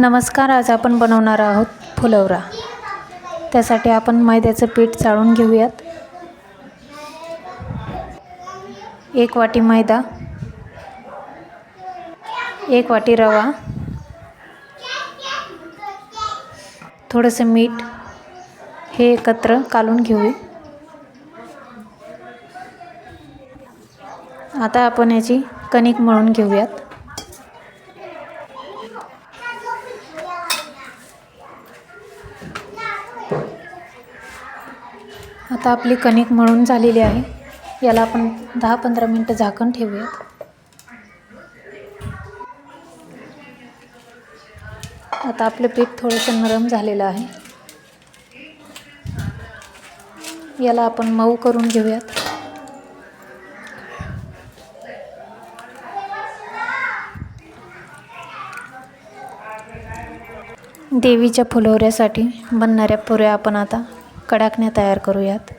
नमस्कार आज आपण बनवणार आहोत फुलवरा. त्यासाठी आपण मैद्याचं पीठ चाळून घेऊयात. एक वाटी मैदा एक वाटी रवा थोडंसं मीठ हे एकत्र कालून घेऊ आता आपण याची कणिक मळून घेऊयात. आता आपली कणिक मळून झालेली आहे. याला आपण दहा पंधरा मिनटं झाकण ठेवूयात. आता आपलं पीठ थोडंसं नरम झालेलं आहे. याला आपण मऊ करून घेऊयात. देवीच्या फुलवऱ्यासाठी बनणाऱ्या पुऱ्या आपण आता कडाकण्या तयार करूयात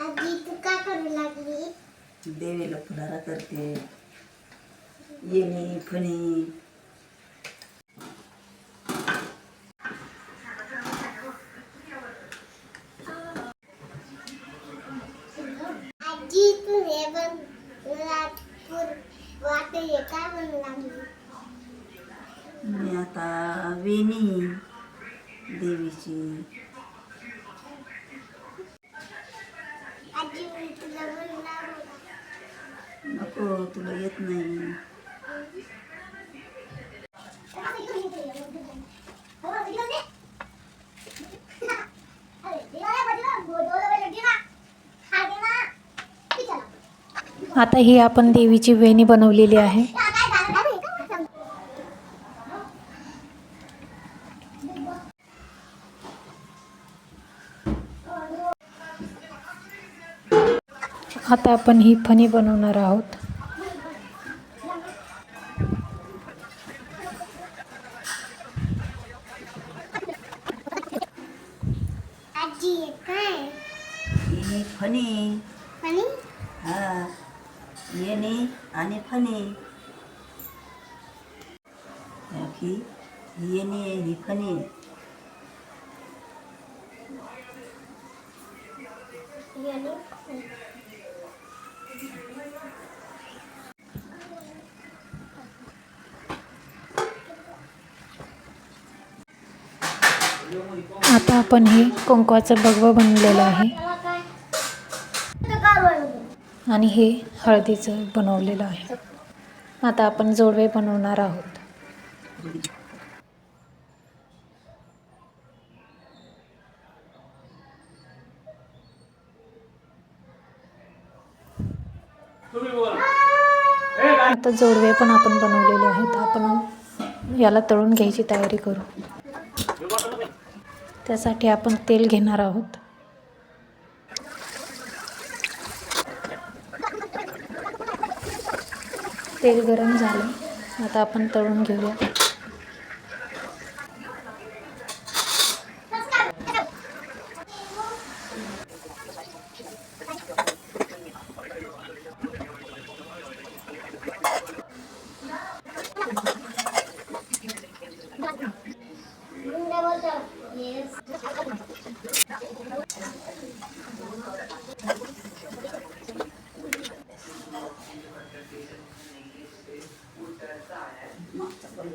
आजी तू का करू लागली देवीला फुलारा करते येणी फणी आजी तू हे बन नागपूर वाटे हे का बनू लागली मी आता वेणी देवीची आजी मी तुला बनू लागू का? नको तुला येत नाही आता ही आपण देवीची वेणी बनवलेली आहे. आता आपण ही फणी बनवणार आहोत. येणी फणी. आणि हा. येणी आणि फणी. ही येणी आहे ही फणी आहे. आता आपण हे कुंकवाचं भगवं बनवलेलं आहे. आणि हे हळदीचं बनवलेलं आहे. आता आपण जोडवे बनवणार आहोत. आता जोडवे पण आपण बनवलेले आहेत. आपण याला तळून घ्यायची तयारी करू. त्यासाठी आपण तेल घेणार आहोत. तेल गरम झालं. आता आपण तळून घेऊया. बरोबर 私も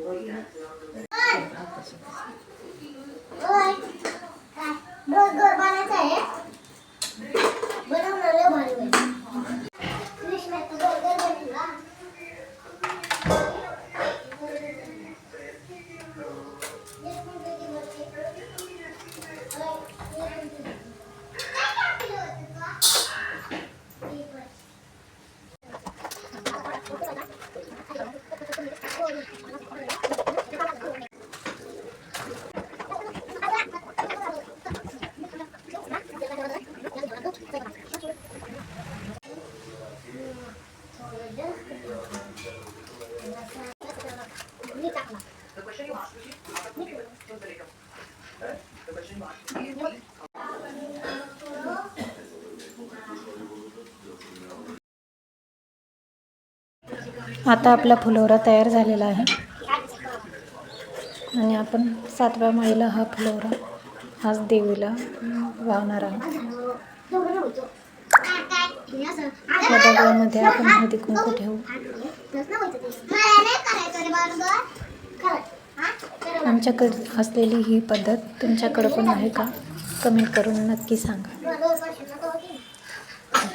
そうです。आता आपला फुलोरा तयार झालेला आहे. आणि आपण सातव्या माळीला हा फुलोरा आज देवीला वाहणार आहोत. या डब्यामध्ये आपण हळदी कुंकू ठेवू. आमच्याकडे असलेली ही पद्धत तुमच्याकडं पण आहे का? कमेंट करून नक्की सांगा.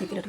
तिकडे